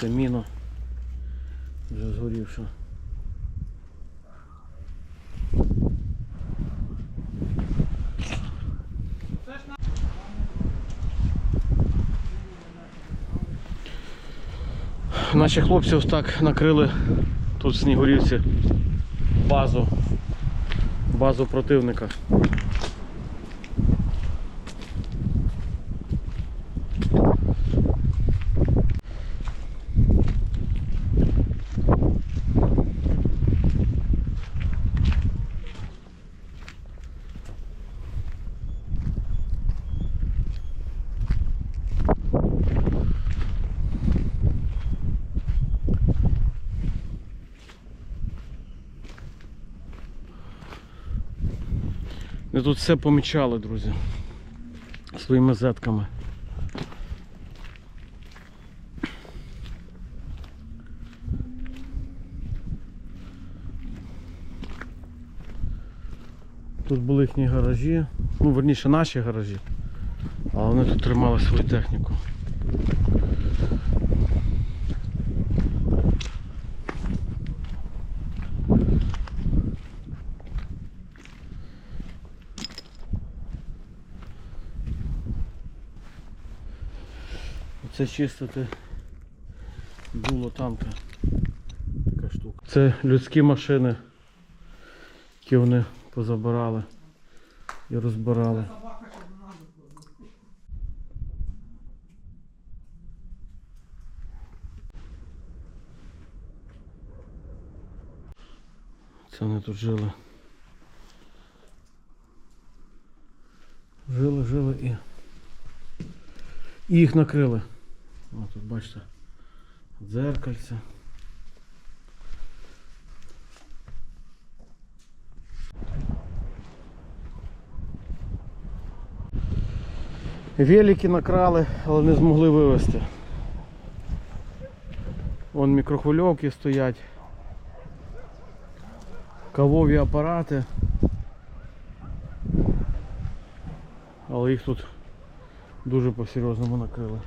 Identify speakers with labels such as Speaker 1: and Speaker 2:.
Speaker 1: каміну. Вже згорівша. Наші хлопці так накрили тут в Снігурівці базу, базу противника. Ми тут все помічали, друзі. Своїми зетками. Тут були їхні гаражі, ну верніше наші гаражі, але вони тут тримали свою техніку. Оце чистити було там та така штука. Це людські машини, які вони позабирали і розбирали. Це вони тут жили. Жили, жили і. І їх накрили. О, тут бачите. Дзеркальце. Велики накрали, але не змогли вивезти. Вон мікрохвильовки стоять. Кавові апарати. Але їх тут дуже по-серйозному накрили.